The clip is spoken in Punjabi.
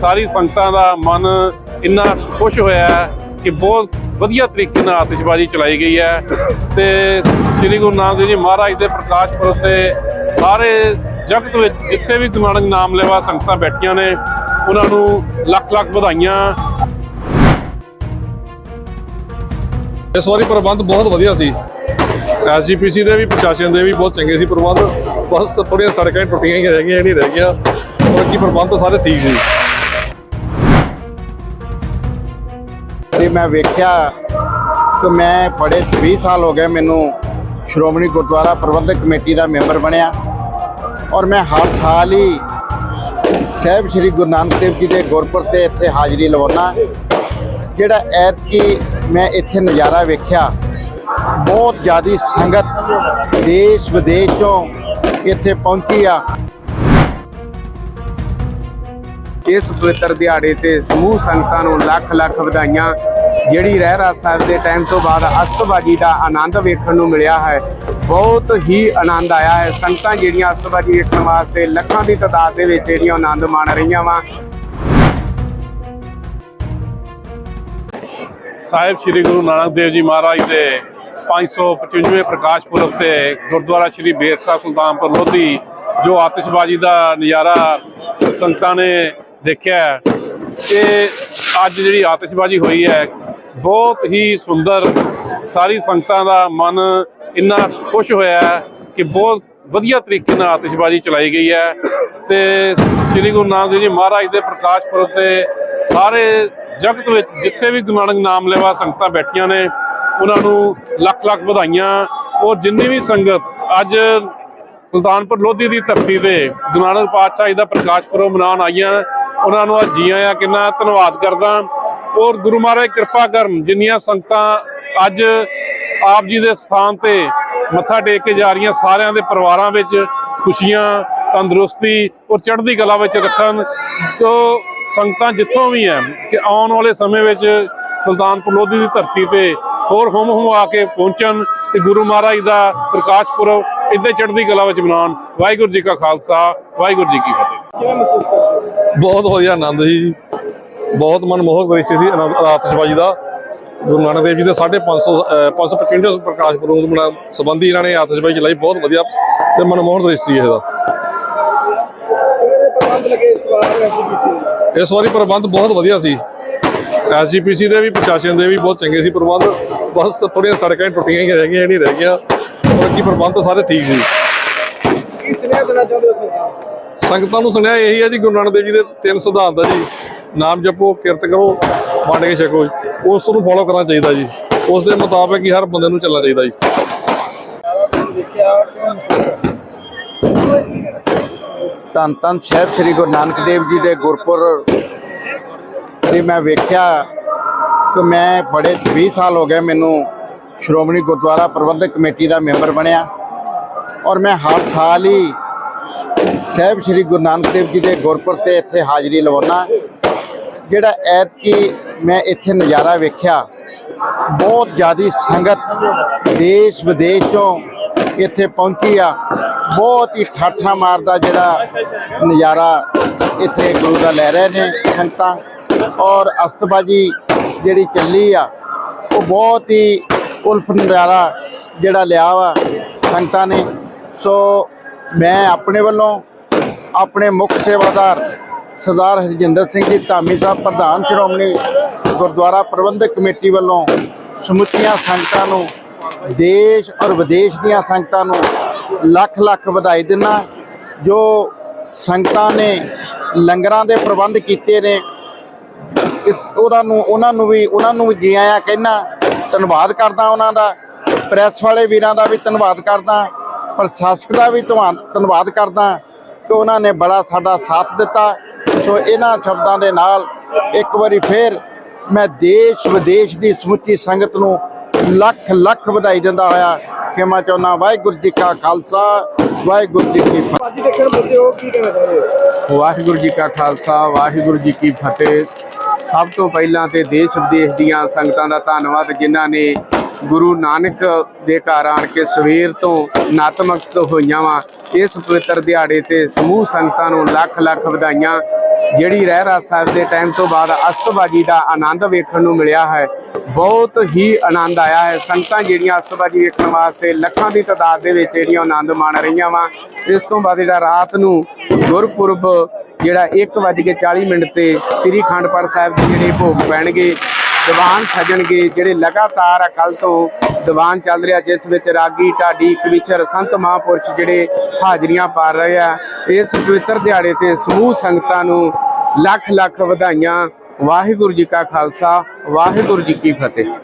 ਸਾਰੀ ਸੰਗਤਾਂ ਦਾ ਮਨ ਇੰਨਾ ਖੁਸ਼ ਹੋਇਆ ਕਿ ਬਹੁਤ ਵਧੀਆ ਤਰੀਕੇ ਨਾਲ ਆਤਿਸ਼ਬਾਜ਼ੀ ਚਲਾਈ ਗਈ ਹੈ। ਤੇ ਸ੍ਰੀ ਗੁਰੂ ਨਾਨਕ ਦੇਵ ਜੀ ਮਹਾਰਾਜ ਦੇ ਪ੍ਰਕਾਸ਼ ਪੁਰਬ ਤੇ ਸਾਰੇ ਜਗਤ ਵਿੱਚ ਜਿੱਥੇ ਵੀ ਗੁਰੂ ਨਾਨਕ ਨਾਮ ਲੈਵਾ ਸੰਗਤਾਂ ਬੈਠੀਆਂ ਨੇ, ਉਹਨਾਂ ਨੂੰ ਲੱਖ ਲੱਖ ਵਧਾਈਆਂ। ਇਸ ਵਾਰੀ ਪ੍ਰਬੰਧ ਬਹੁਤ ਵਧੀਆ ਸੀ। ਐਸਜੀਪੀਸੀ ਦੇ ਵੀ, ਪ੍ਰਸ਼ਾਸਨ ਦੇ ਵੀ ਬਹੁਤ ਚੰਗੇ ਸੀ ਪ੍ਰਬੰਧ। ਬਸ ਥੋੜੀਆਂ ਸੜਕਾਂ ਟੁੱਟੀਆਂ ਹੀ ਰਹਿ ਗਈਆਂ ਜਿਹੜੀਆਂ ਰਹਿ ਗਈਆਂ। ਬਾਕੀ ਪ੍ਰਬੰਧ ਸਾਰੇ ਠੀਕ ਸੀ। ਮੈਂ ਵੇਖਿਆ ਕਿ ਮੈਂ ਬੜੇ 20 ਸਾਲ ਹੋ ਗਏ ਮੈਨੂੰ ਸ਼੍ਰੋਮਣੀ ਗੁਰਦੁਆਰਾ ਪ੍ਰਬੰਧਕ ਕਮੇਟੀ ਦਾ ਮੈਂਬਰ ਬਣਿਆ ਔਰ ਮੈਂ ਹਰ ਸਾਲ ਹੀ ਸਾਹਿਬ ਸ੍ਰੀ ਗੁਰੂ ਨਾਨਕ ਦੇਵ ਜੀ ਦੇ ਗੁਰਪੁਰਬ ਤੇ ਇੱਥੇ ਹਾਜ਼ਰੀ ਲਵਾਉਣਾ ਜਿਹੜਾ ਐਤਕੀ ਮੈਂ ਇੱਥੇ ਨਜ਼ਾਰਾ ਵੇਖਿਆ, ਬਹੁਤ ਜ਼ਿਆਦੀ ਸੰਗਤ ਦੇਸ਼ ਵਿਦੇਸ਼ ਚੋਂ ਇੱਥੇ ਪਹੁੰਚੀ ਆ। ਇਸ ਪਵਿੱਤਰ ਦਿਹਾੜੇ ਤੇ ਸਮੂਹ ਸੰਗਤਾਂ ਨੂੰ ਲੱਖ ਲੱਖ ਵਧਾਈਆਂ ਜਿਹੜੀ ਰਹਿਰਾ ਸਾਹਿਬ ਦੇ ਟਾਈਮ ਤੋਂ ਬਾਅਦ ਅਸਤਬਾਜੀ ਦਾ ਆਨੰਦ ਵੇਖਣ ਨੂੰ ਮਿਲਿਆ ਹੈ, ਬਹੁਤ ਹੀ ਆਨੰਦ ਆਇਆ ਹੈ ਸੰਗਤਾਂ ਜਿਹੜੀਆਂ ਅਸਤਬਾਜੀ ਵੇਖਣ ਵਾਸਤੇ ਲੱਖਾਂ ਦੀ ਤਾਦਾਦ ਦੇ ਵਿੱਚ ਜਿਹੜੀਆਂ ਆਨੰਦ ਮਾਣ ਰਹੀਆਂ ਵਾ ਸਾਹਿਬ ਸ੍ਰੀ ਗੁਰੂ ਨਾਨਕ ਦੇਵ ਜੀ ਮਹਾਰਾਜ ਦੇ 555ਵੇਂ ਪ੍ਰਕਾਸ਼ ਪੁਰਬ ਤੇ ਗੁਰਦੁਆਰਾ ਸ੍ਰੀ ਬੇਰ ਸਾਹਿਬ ਸੁਲਤਾਨਪੁਰ ਲੋਧੀ, ਜੋ ਆਤਿਸ਼ਬਾਜ਼ੀ ਦਾ ਨਜ਼ਾਰਾ ਸ- ਸੰਗਤਾਂ ਨੇ ਦੇਖਿਆ ਹੈ। ਅੱਜ ਜਿਹੜੀ ਆਤਿਸ਼ਬਾਜ਼ੀ ਹੋਈ ਹੈ ਬਹੁਤ ਹੀ ਸੁੰਦਰ ਸਾਰੀ ਸੰਗਤਾਂ ਦਾ ਮਨ ਇੰਨਾ ਖੁਸ਼ ਹੋਇਆ ਕਿ ਬਹੁਤ ਵਧੀਆ ਤਰੀਕੇ ਨਾਲ ਆਤਿਸ਼ਬਾਜ਼ੀ ਚਲਾਈ ਗਈ ਹੈ। ਤੇ ਸ੍ਰੀ ਗੁਰੂ ਨਾਨਕ ਦੇਵ ਜੀ ਮਹਾਰਾਜ ਦੇ ਪ੍ਰਕਾਸ਼ ਪੁਰਬ ਤੇ ਸਾਰੇ ਜਗਤ ਵਿੱਚ ਜਿੱਥੇ ਵੀ ਗੁਰੂ ਨਾਨਕ ਨਾਮ ਲੈਵਾ ਸੰਗਤਾਂ ਬੈਠੀਆਂ ਨੇ, ਉਹਨਾਂ ਨੂੰ ਲੱਖ ਲੱਖ ਵਧਾਈਆਂ। ਔਰ ਜਿੰਨੀ ਵੀ ਸੰਗਤ ਅੱਜ ਸੁਲਤਾਨਪੁਰ ਲੋਧੀ ਦੀ ਧਰਤੀ ਤੇ ਗੁਰੂ ਨਾਨਕ ਪਾਤਸ਼ਾਹ ਜੀ ਦਾ ਪ੍ਰਕਾਸ਼ ਪੁਰਬ ਮਨਾਉਣ ਆਈਆਂ, ਉਹਨਾਂ ਨੂੰ ਅੱਜ ਜੀ ਆਇਆਂ ਕਿੰਨਾ ਧੰਨਵਾਦ ਕਰਦਾ। ਔਰ ਗੁਰੂ ਮਹਾਰਾਜ ਕਿਰਪਾ ਕਰਨ, ਜਿੰਨੀਆਂ ਸੰਗਤਾਂ ਅੱਜ ਆਪ ਜੀ ਦੇ ਸਥਾਨ ਤੇ ਮੱਥਾ ਟੇਕ ਕੇ ਜਾ ਰਹੀਆਂ, ਸਾਰਿਆਂ ਦੇ ਪਰਿਵਾਰਾਂ ਵਿੱਚ ਖੁਸ਼ੀਆਂ, ਤੰਦਰੁਸਤੀ ਔਰ ਚੜ੍ਹਦੀ ਕਲਾ ਵਿੱਚ ਰੱਖਣ ਤੋਂ ਸੰਗਤਾਂ ਜਿੱਥੋਂ ਵੀ ਹੈ, ਕਿ ਆਉਣ ਵਾਲੇ ਸਮੇਂ ਵਿੱਚ ਸੁਲਤਾਨਪੁਰ ਲੋਧੀ ਦੀ ਧਰਤੀ ਤੇ ਹੋਰ ਹੁਮ ਹੁਮ ਆ ਕੇ ਪਹੁੰਚਣ ਤੇ ਗੁਰੂ ਮਹਾਰਾਜ ਦਾ ਪ੍ਰਕਾਸ਼ ਪੁਰਬ ਇੱਦਾਂ ਚੜ੍ਹਦੀ ਕਲਾ ਵਿੱਚ ਮਨਾਉਣ ਵਾਹਿਗੁਰੂ ਜੀ ਕਾ ਖਾਲਸਾ, ਵਾਹਿਗੁਰੂ ਜੀ ਕੀ ਫਤਿਹ ਬਹੁਤ ਵਧੀਆ ਆਨੰਦ ਜੀ। ਬਹੁਤ ਮਨਮੋਹਕ ਦ੍ਰਿਸ਼ ਸੀ ਆਤਿਸ਼ਬਾਜ਼ੀ ਦਾ। ਗੁਰੂ ਨਾਨਕ ਦੇਵ ਜੀ ਦੇ 550 555 ਪ੍ਰਕਾਸ਼ ਪੁਰਬ ਸੰਬੰਧੀ ਇਹਨਾਂ ਨੇ ਆਤਿਸ਼ਬਾਜ਼ੀ ਚਲਾਈ ਬਹੁਤ ਵਧੀਆ ਤੇ ਮਨਮੋਹਕ ਦ੍ਰਿਸ਼ ਸੀ ਇਹਦਾ ਇਸ ਵਾਰੀ ਪ੍ਰਬੰਧ ਬਹੁਤ ਵਧੀਆ ਸੀ। ਐਸਜੀਪੀਸੀ ਦੇ ਵੀ ਪ੍ਰਸ਼ਾਸਨ ਦੇ ਵੀ ਬਹੁਤ ਚੰਗੇ ਸੀ ਪ੍ਰਬੰਧ। ਬਸ ਥੋੜੀਆਂ ਸੜਕਾਂ ਹੀ ਟੁੱਟੀਆਂ ਹੀ ਰਹਿ ਗਈਆਂ ਨਹੀਂ ਰਹਿ ਗਿਆ। ਬਾਕੀ ਪ੍ਰਬੰਧ ਸਾਰੇ ਠੀਕ ਸੀ। ਸੰਗਤਾਂ ਨੂੰ ਸੁਣਿਆ ਇਹੀ ਹੈ ਜੀ ਗੁਰੂ ਨਾਨਕ ਦੇਵ ਜੀ ਦੇ ਤਿੰਨ ਸਿਧਾਂਤ ਆ ਜੀ। ਨਾਮ ਜਪੋ, ਕਿਰਤ ਕਰੋ, ਵੰਡ ਕੇ ਛਕੋ ਉਸ ਨੂੰ ਫੋਲੋ ਕਰਨਾ ਚਾਹੀਦਾ ਜੀ। ਉਸ ਦੇ ਮੁਤਾਬਕ ਹੀ ਹਰ ਬੰਦੇ ਨੂੰ ਚੱਲਣਾ ਚਾਹੀਦਾ ਜੀ। ਧੰਨ ਧੰਨ ਸਾਹਿਬ ਸ੍ਰੀ ਗੁਰੂ ਨਾਨਕ ਦੇਵ ਜੀ ਦੇ ਗੁਰਪੁਰ ਤੇ ਮੈਂ ਵੇਖਿਆ ਕਿ ਮੈਂ ਬੜੇ 20 ਸਾਲ ਹੋ ਗਏ ਮੈਨੂੰ ਸ਼੍ਰੋਮਣੀ ਗੁਰਦੁਆਰਾ ਪ੍ਰਬੰਧਕ ਕਮੇਟੀ ਦਾ ਮੈਂਬਰ ਬਣਿਆ ਔਰ ਮੈਂ ਹਰ ਸਾਲ ਹੀ ਸਾਹਿਬ ਸ੍ਰੀ ਗੁਰੂ ਨਾਨਕ ਦੇਵ ਜੀ ਦੇ ਗੁਰਪੁਰ ਤੇ ਇੱਥੇ ਹਾਜ਼ਰੀ ਲਵਾਉਣਾ ਜਿਹੜਾ ਐਤਕੀ ਮੈਂ ਇੱਥੇ ਨਜ਼ਾਰਾ ਵੇਖਿਆ, ਬਹੁਤ ਜ਼ਿਆਦੀ ਸੰਗਤ ਦੇਸ਼ ਵਿਦੇਸ਼ ਤੋਂ ਇੱਥੇ ਪਹੁੰਚੀ ਆ। ਬਹੁਤ ਹੀ ਠਾਠਾ ਮਾਰਦਾ ਜਿਹੜਾ ਨਜ਼ਾਰਾ ਇੱਥੇ ਗੁਰੂ ਦਾ ਲੈ ਰਹੇ ਨੇ ਸੰਗਤਾਂ। ਔਰ ਅਸਤਬਾਜੀ ਜਿਹੜੀ ਚੱਲੀ ਆ, ਉਹ ਬਹੁਤ ਹੀ ਉਲਫ ਨਜ਼ਾਰਾ ਜਿਹੜਾ ਲਿਆ ਵਾ ਸੰਗਤਾਂ ਨੇ। ਸੋ ਮੈਂ ਆਪਣੇ ਵੱਲੋਂ ਆਪਣੇ ਮੁੱਖ ਸੇਵਾਦਾਰ ਸਰਦਾਰ ਹਰਜਿੰਦਰ ਸਿੰਘ ਜੀ ਧਾਮੀ ਸਾਹਿਬ ਪ੍ਰਧਾਨ ਸ਼੍ਰੋਮਣੀ ਗੁਰਦੁਆਰਾ ਪ੍ਰਬੰਧਕ ਕਮੇਟੀ ਵੱਲੋਂ ਸਮੁੱਚੀਆਂ ਸੰਗਤਾਂ ਨੂੰ ਦੇਸ਼ ਔਰ ਵਿਦੇਸ਼ ਦੀਆਂ ਸੰਗਤਾਂ ਨੂੰ ਲੱਖ ਲੱਖ ਵਧਾਈ ਦਿੰਦਾ ਜੋ ਸੰਗਤਾਂ ਨੇ ਲੰਗਰਾਂ ਦੇ ਪ੍ਰਬੰਧ ਕੀਤੇ ਨੇ। ਉਹਨਾਂ ਨੂੰ ਉਹਨਾਂ ਨੂੰ ਵੀ ਉਹਨਾਂ ਨੂੰ ਵੀ ਜੀ ਆਇਆਂ ਕਹਿਣਾ ਧੰਨਵਾਦ ਕਰਦਾ ਉਹਨਾਂ ਦਾ। ਪ੍ਰੈਸ ਵਾਲੇ ਵੀਰਾਂ ਦਾ ਵੀ ਧੰਨਵਾਦ ਕਰਦਾ। ਪ੍ਰਸ਼ਾਸਕ ਦਾ ਵੀ ਧੰਨਵਾਦ ਧੰਨਵਾਦ ਕਰਦਾ ਕਿ ਉਹਨਾਂ ਨੇ ਬੜਾ ਸਾਡਾ ਸਾਥ ਦਿੱਤਾ। ਸੋ ਇਹਨਾਂ ਸ਼ਬਦਾਂ ਦੇ ਨਾਲ ਇੱਕ ਵਾਰੀ ਫੇਰ ਮੈਂ ਦੇਸ਼ ਵਿਦੇਸ਼ ਦੀ ਸਮੁੱਚੀ ਸੰਗਤ ਨੂੰ ਲੱਖ ਲੱਖ ਵਧਾਈ ਦਿੰਦਾ ਹੋਇਆ ਖਿਮਾ ਚਾਹੁੰਦਾ ਵਾਹਿਗੁਰੂ ਜੀ ਕਾ ਖਾਲਸਾ ਵਾਹਿਗੁਰੂ ਜੀ ਕੀ ਫਤਿਹ। ਵਾਹਿਗੁਰੂ ਜੀ ਕਾ ਖਾਲਸਾ ਵਾਹਿਗੁਰੂ ਜੀ ਕੀ ਫਤਿਹ। ਸਭ ਤੋਂ ਪਹਿਲਾਂ ਤੇ ਦੇਸ਼ ਵਿਦੇਸ਼ ਦੀਆਂ ਸੰਗਤਾਂ ਦਾ ਧੰਨਵਾਦ ਜਿਨ੍ਹਾਂ ਨੇ ਗੁਰੂ ਨਾਨਕ ਦੇ ਘਰ ਆਣ ਕੇ ਸਵੇਰ ਤੋਂ ਨਤਮਸਤਕ ਹੋਈਆਂ ਵਾ ਇਸ ਪਵਿੱਤਰ ਦਿਹਾੜੇ ਤੇ ਸਮੂਹ ਸੰਗਤਾਂ ਨੂੰ ਲੱਖ ਲੱਖ ਵਧਾਈਆਂ ਜਿਹੜੀ ਰਹਿ ਰਹਿਰਾ ਸਾਹਿਬ ਦੇ ਟਾਈਮ ਤੋਂ ਬਾਅਦ ਅਸਤਬਾਜੀ ਦਾ ਆਨੰਦ ਵੇਖਣ ਨੂੰ ਮਿਲਿਆ ਹੈ। ਬਹੁਤ ਹੀ ਆਨੰਦ ਆਇਆ ਹੈ। ਸੰਗਤਾਂ ਜਿਹੜੀਆਂ ਅਸਤਬਾਜੀ ਵੇਖਣ ਵਾਸਤੇ ਲੱਖਾਂ ਦੀ ਤਾਦਾਦ ਦੇ ਵਿੱਚ ਜਿਹੜੀਆਂ ਆਨੰਦ ਮਾਣ ਰਹੀਆਂ ਵਾ, ਇਸ ਤੋਂ ਬਾਅਦ ਜਿਹੜਾ ਰਾਤ ਨੂੰ ਗੁਰਪੁਰਬ ਜਿਹੜਾ 1:40 ਮਿੰਟ ਤੇ ਸ੍ਰੀ ਖੰਡਪੜ ਸਾਹਿਬ ਦੇ ਜਿਹੜੇ ਭੋਗ ਪੈਣਗੇ, ਦੀਵਾਨ ਸਜਣਗੇ, ਜਿਹੜੇ ਲਗਾਤਾਰ ਅਕਲ ਤੋਂ ਦੀਵਾਨ ਚੱਲ ਰਿਹਾ, ਜਿਸ ਵਿੱਚ ਰਾਗੀ, ਢਾਡੀ, ਕਵਿਚਰ, ਸੰਤ ਮਹਾਂਪੁਰਸ਼ ਜਿਹੜੇ ਹਾਜ਼ਰੀਆਂ ਪਾ ਰਹੇ ਆ, ਇਸ ਪਵਿੱਤਰ ਦਿਹਾੜੇ ਤੇ ਸਮੂਹ ਸੰਗਤਾਂ ਨੂੰ ਲੱਖ ਲੱਖ ਵਧਾਈਆਂ। ਵਾਹਿਗੁਰੂ ਜੀ ਕਾ ਖਾਲਸਾ, ਵਾਹਿਗੁਰੂ ਜੀ ਕੀ ਫਤਿਹ।